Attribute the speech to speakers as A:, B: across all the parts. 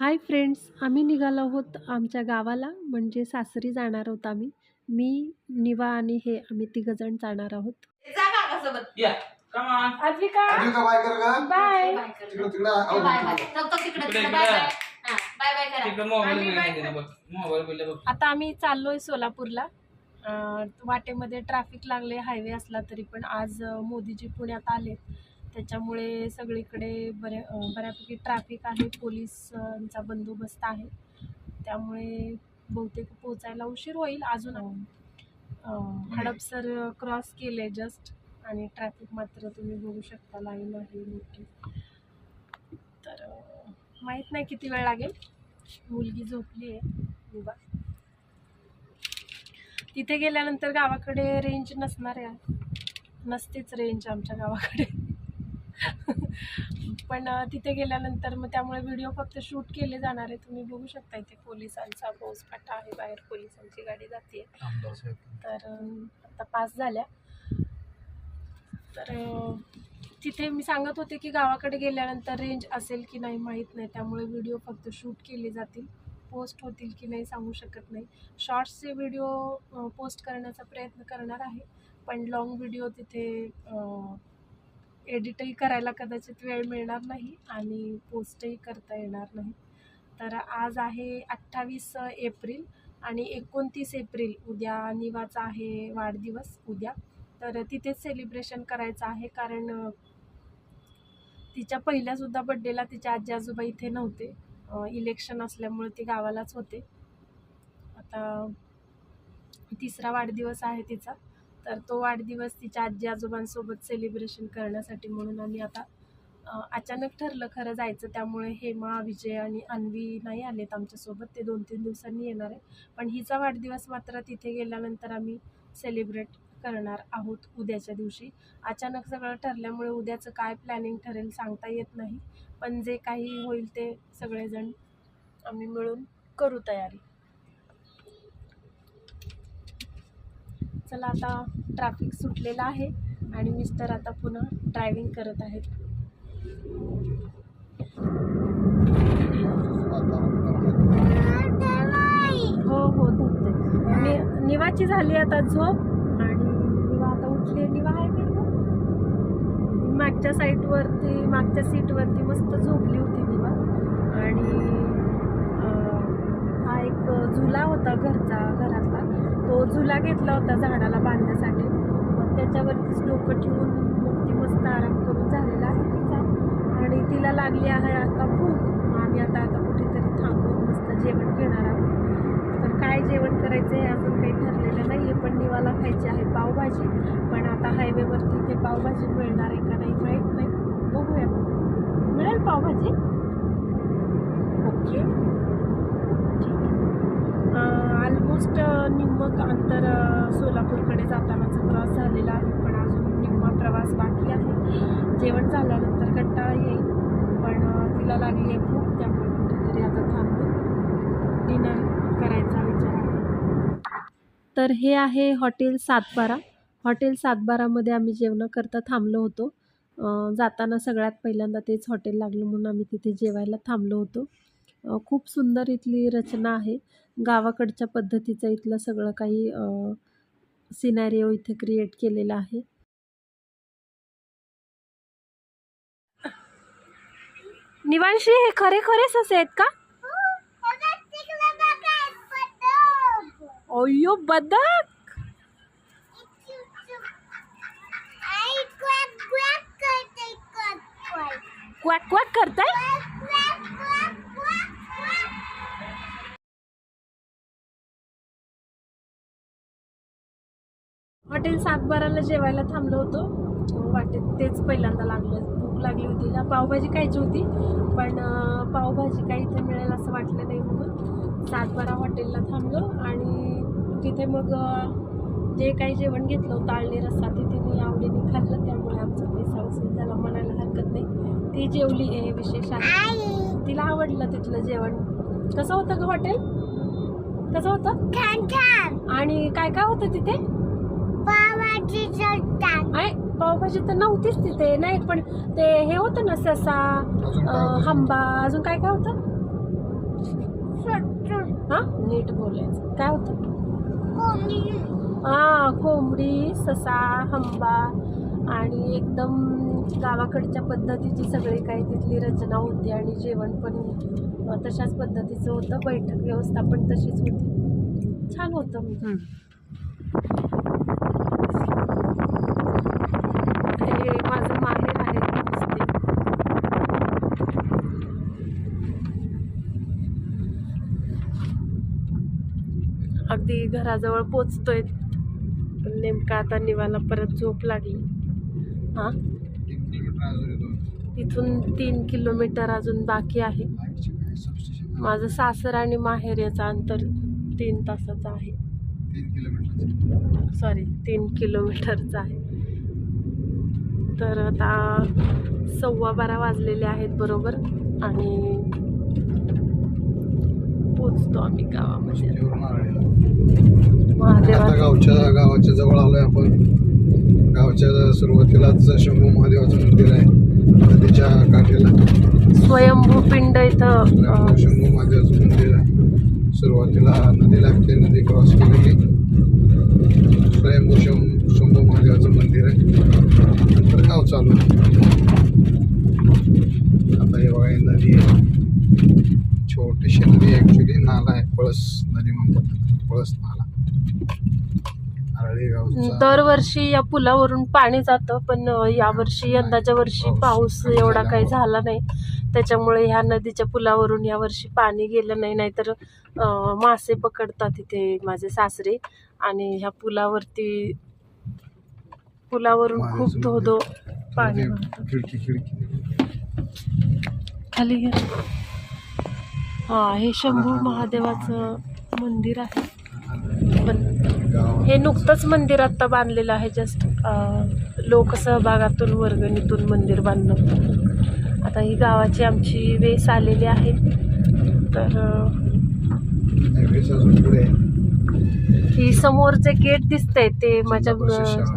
A: Hi friends आम्ही निघालो आहोत आमच्या गावाला म्हणजे सासरी जाणार आहोत आम्ही. मी निवा आणि हे आम्ही तिघजण जाणार आहोत.
B: जा काकासोबत.
C: या कमा
A: अधिका
D: आधी का बाय कर. का
A: बाय
B: बाय कर.
D: तिकडं तिकडं.
B: ए, बाय बाय
D: आऊ.
B: नको तिकडे
C: तिकडे,
B: तिकडे बाय
C: तिकडे.
B: बाय हा, बाय बाय करा.
C: तिकडे मोबाईल
A: आणि
C: बिल
A: बाय-
C: बघ. मोबाईल बिल बघ.
A: आता आम्ही चाललोय सोलापूरला. अं, वाटेमध्ये ट्रॅफिक लागले हायवे असला तरी पण. आज अं, मोदीजी पुण्यात आले त्याच्यामुळे सगळीकडे अं, बऱ्यापैकी ट्रॅफिक आहे पोलिसांचा बंदोबस्त आहे. त्यामुळे बहुतेक पोचायला उशीर होईल अजून अं, हडपसर क्रॉस केले जस्ट आणि ट्रॅफिक मात्र तुम्ही बघू शकता लाईन आहे मोठी. तर माहीत नाही किती वेळ लागेल. मुलगी झोपली आहे उभा तिथे गेल्यानंतर गावाकडे रेंज नसणार आहे. नसतेच रेंज आमच्या गावाकडे. पण तिथे गेल्यानंतर मग त्यामुळे व्हिडिओ फक्त शूट केले जाणार आहे. तुम्ही बघू शकता इथे पोलिसांचा फौजफाटा आहे बाहेर पोलिसांची गाडी जाते तर आता पास झाल्या. तर तिथे मी सांगत होते की गावाकडे गेल्यानंतर रेंज असेल की नाही माहीत नाही. त्यामुळे व्हिडिओ फक्त शूट केले जातील. पोस्ट होतील की नाही सांगू शकत नाही. शॉर्ट्सचे व्हिडिओ पोस्ट करण्याचा प्रयत्न करणार आहे. पण लाँग व्हिडिओ तिथे एडिटही करायला कदाचित वेळ मिळणार नाही आणि पोस्टही करता येणार नाही. तर आज आहे अठ्ठावीस एप्रिल आणि एकोणतीस एप्रिल उद्या निवाचा आहे वाढदिवस उद्या. तर तिथेच सेलिब्रेशन करायचं आहे कारण तिच्या पहिल्यासुद्धा बड्डेला तिच्या आजी आजोबा इथे नव्हते. इलेक्शन असल्यामुळे ती गावालाच होते. आता तिसरा वाढदिवस आहे तिचा. तर तो वाढदिवस तिच्या आजी आजोबांसोबत सेलिब्रेशन करण्यासाठी म्हणून आम्ही आता अचानक ठरलं खरं जायचं. त्यामुळे हेमा विजय आणि अन्वी नाही आलेत आमच्यासोबत. ते दोन तीन दिवसांनी येणार आहे पण हिचा वाढदिवस मात्र तिथे गेल्यानंतर आम्ही सेलिब्रेट करणार आहोत उद्याच्या दिवशी. अचानक सगळं ठरल्यामुळे उद्याचं काय प्लॅनिंग ठरेल सांगता येत नाही. पण जे काही होईल ते सगळेजण आम्ही मिळून करू तयारी. चला आता ट्रॅफिक सुटलेलं आहे आणि मिस्टर आता पुन्हा ड्रायव्हिंग करत आहेत. हो हो धरते. नि निवाची झाली आता झोप आणि निवा आता उठली निवा आहे की? मागच्या साईटवरती मागच्या सीटवरती मस्त झोपली होती निवा. आणि एक झुला होता घरचा घरातला. तो झुला घेतला होता झाडाला बांधण्यासाठी. मग त्याच्यावरतीच डोकं ठेवून मग ती मस्त आराम करून झालेला आहे तिचा. आणि तिला लागली आहे आता भूक. मग आम्ही आता आता कुठेतरी थांबून मस्त जेवण घेणार आहोत. तर काय जेवण करायचं आहे अजून काही ठरलेलं नाही आहे पण निवाला खायची आहे पावभाजी. पण आता हायवेवरती ते पावभाजी मिळणार आहे का नाही माहीत नाही. बघूया. मिळेल पावभाजी? ओके. ऑलमोस्ट निम्मं अंतर सोलापूरकडे जातानाचा क्रॉस झालेला आहे. पण अजून निम्मा प्रवास बाकी आहे. जेवण झाल्यानंतर कंटाळा येईल. पण तिला लागली आहे खूप त्यामुळे कुठेतरी आता थांबून डिनर करायचा विचार आहे. तर हे आहे हॉटेल सातबारा. हॉटेल सातबारामध्ये आम्ही जेवणाकरता थांबलो होतो. जाताना सगळ्यात पहिल्यांदा तेच हॉटेल लागलं म्हणून आम्ही तिथे जेवायला थांबलो होतो. खूप सुंदर इथली रचना आहे. गावाकडच्या पद्धतीचं इथलं सगळं काही सिनॅरिओ इथे क्रिएट केलेलं आहे. निवांशी हे खरे खरे ससे आहेत का? अय्यो बदक! क्वॅक क्वॅक करताय? हॉटेल सातबाराला जेवायला थांबलो होतो. वाटेत तेच पहिल्यांदा लागलं भूक लागली होती. ना पावभाजी खायची होती पण पावभाजी काही इथे मिळेल असं वाटलं नाही म्हणून सातबारा हॉटेलला थांबलो आणि तिथे मग जे काही जेवण घेतलं होतं आळणी रस्सा ते तिने आवडीने खाल्लं. त्यामुळे आमचा पैसा वसूल झाला. म्हणायला हरकत नाही. ती जेवली हे विशेष आहे. तिला आवडलं तिथलं जेवण. कसं होतं ग हॉटेल? कसं होतं? आणि काय काय होतं तिथे? पावभाजी तर नव्हतीच तिथे. नाही पण ते हे होतं ना ससा? हंबा अजून काय काय होतं? हा? नीट बोलायचं. काय होतं? हा कोंबडी ससा हंबा आणि एकदम गावाकडच्या पद्धतीची सगळी काही तिथली रचना होती आणि जेवण पण तशाच पद्धतीचं होतं. बैठक व्यवस्था पण तशीच होती. छान होतं म्हणजे हे माझं माहेर आहे नुसते अगदी घराजवळ पोचतोय. पण नेमका आता निवाला परत झोप लागली. हा? तिथून तीन किलोमीटर अजून बाकी आहे. माझं सासर आणि माहेर याचं अंतर तीन तासाचं आहे. सॉरी तीन किलोमीटरचं आहे. तर आता सव्वा बारा वाजलेले आहेत बरोबर. आणि पोचतो आम्ही गावामध्ये.
D: आता गावच्या गावाच्या जवळ आलोय आपण. गावच्या सुरुवातीलाच शंभू महादेवाचं मंदिर आहे. नदीच्या काठेला.
A: स्वयंभू पिंड इथं
D: शंभू महादेवाचं मंदिर आहे. सुरुवातीला नदी लागते नदी क्रॉस केली स्वयंभू शं शंभू महादेवाचं मंदिर आहे. नंतर गाव चालू आहे. आता हे बघा ही नदी आहे छोटीशी नदी ॲक्च्युली नाला आहे पळस नदी म्हणतात. पळस नाला.
A: दरवर्षी या पुलावरून पाणी जातं पण यावर्षी यंदाच्या वर्षी पाऊस एवढा काही झाला नाही. त्याच्यामुळे ह्या नदीच्या पुलावरून यावर्षी पाणी गेलं नाही नाहीतर अं, मासे पकडतात इथे माझे सासरे. आणि ह्या पुलावरती पुलावरून खूप
D: महादेवाचं
A: धो धो पाणी
D: ते
A: वाहतं.
D: खिडकी खिडकी.
A: खाली घे. हा हे शंभू महादेवाचं मंदिर आहे पण हे नुकतंच मंदिर आत्ता बांधलेलं आहे जस्ट लोकसहभागातून वर्गणीतून मंदिर बांधलं आता ही गावाची आमची वेस आलेली आहे तर. ही समोरचे गेट दिसतंय ते माझ्या.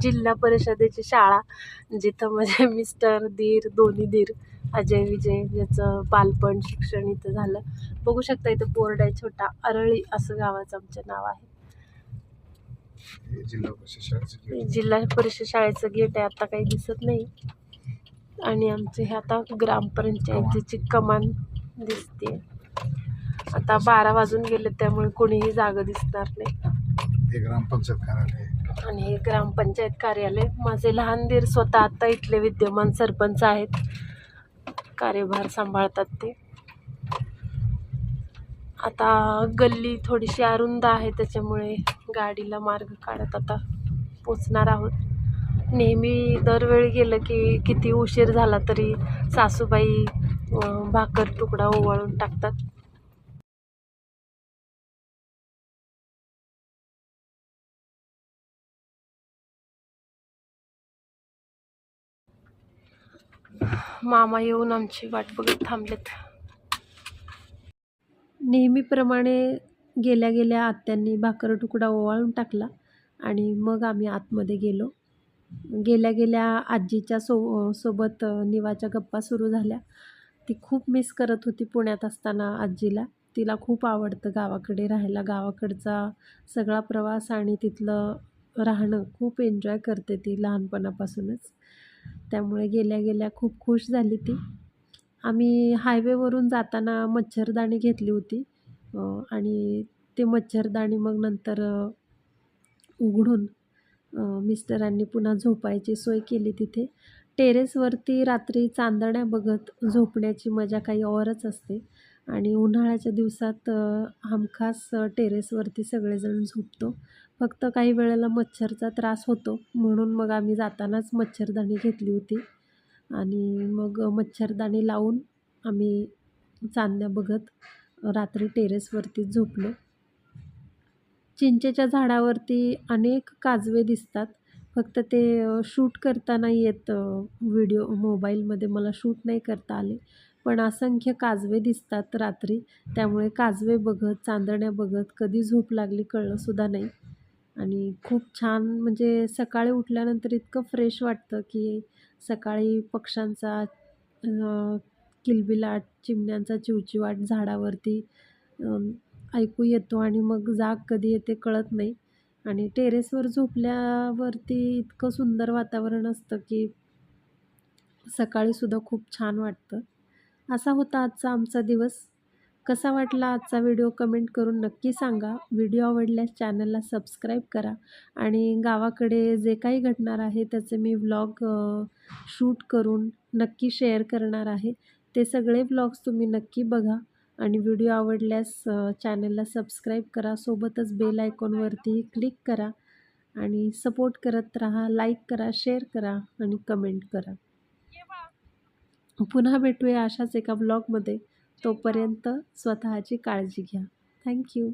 A: जिल्हा परिषदेची शाळा जिथं माझे मिस्टर दीर दोन्ही दीर अजय विजय याचं बालपण शिक्षण इथं झालं. बघू शकता इथं बोर्ड आहे छोटा अरळी असं गावाचं आमचं नाव आहे.
D: जिल्हा परिषद शाळेचं गेट.
A: जिल्हा परिषद शाळेचं गेट आहे आता काही दिसत नाही. आणि आमचे हे आता ग्रामपंचायतीची कमान दिसते आता बारा वाजून गेले त्यामुळे कोणीही जागा दिसणार नाही.
D: हे ग्रामपंचायत कार्यालय.
A: आणि हे ग्रामपंचायत कार्यालय माझे लहान दीर स्वतः आता इथले विद्यमान सरपंच आहेत. कार्यभार सांभाळतात ते. आता गल्ली थोडीशी अरुंद आहे त्याच्यामुळे गाडीला मार्ग काढत आता पोचणार आहोत. नेहमी दरवेळी गेलं की किती उशीर झाला तरी सासूबाई भाकर तुकडा ओवाळून टाकतात. मामा येऊन आमची वाट बघत थांबलेत. नेहमीप्रमाणे गेल्या गेल्या आत्यांनी भाकर तुकडा ओवाळून टाकला आणि मग आम्ही आतमध्ये गेलो. गेल्या गेल्या आजीच्या सो सोबत निवाच्या गप्पा सुरू झाल्या. ती खूप मिस करत होती पुण्यात असताना आजीला. तिला खूप आवडतं गावाकडे राहायला. गावाकडचा सगळा प्रवास आणि तिथलं राहणं खूप एन्जॉय करते ती लहानपणापासूनच. त्यामुळे गेल्या गेल्या खूप खुश झाली ती. आम्ही हायवेवरून जाताना मच्छरदाणी घेतली होती. आणि ते मच्छरदाणी मग नंतर उघडून मिस्टरांनी पुन्हा झोपायची सोय केली तिथे. टेरेसवरती रात्री चांदण्या बघत झोपण्याची मजा काही औरच असते. आणि उन्हाळ्याच्या दिवसात हमखास टेरेसवरती सगळेजण झोपतो. फक्त काही वेळेला मच्छरचा त्रास होतो. म्हणून मग आम्ही जातानाच मच्छरदाणी घेतली होती. आणि मग मच्छरदाणी लावून आम्ही चांदण्या बघत रात्री टेरेसवरती झोपलो. चिंचेच्या झाडावरती अनेक काजवे दिसतात. फक्त ते शूट करता नाही येत व्हिडिओ मोबाईलमध्ये मला शूट नाही करता आले. पण असंख्य काजवे दिसतात रात्री. त्यामुळे काजवे बघत चांदण्या बघत कधी झोप लागली कळलंसुद्धा नाही. आणि खूप छान म्हणजे सकाळी उठल्यानंतर इतकं फ्रेश वाटतं की सकाळी पक्ष्यांचा किलबिलाट चिमण्यांचा चिवचिवाट झाडावरती ऐकू येतो आणि मग जाग कधी येते कळत नाही. आणि टेरेसवर झोपल्यावरती इतकं सुंदर वातावरण असतं की सकाळीसुद्धा खूप छान वाटतं. असा होता आजचा आमचा दिवस. कसा वाटला आजचा व्हिडिओ कमेंट करून नक्की सांगा. व्हिडिओ आवडल्यास चॅनलला सबस्क्राईब करा आणि गावाकडे जे काही घडणार आहे त्याचे मी व्लॉग शूट करून नक्की शेअर करणार आहे. ते सगळे व्लॉग्स तुम्ही नक्की बघा आणि व्हिडिओ आवडल्यास चॅनलला सबस्क्राईब करा. सोबतच बेल आयकॉनवरतीही क्लिक करा आणि सपोर्ट करत राहा. लाईक करा शेअर करा आणि कमेंट करा. पुन्हा भेटूया अशाच एका ब्लॉगमध्ये तोपर्यंत स्वतःची काळजी घ्या. थँक्यू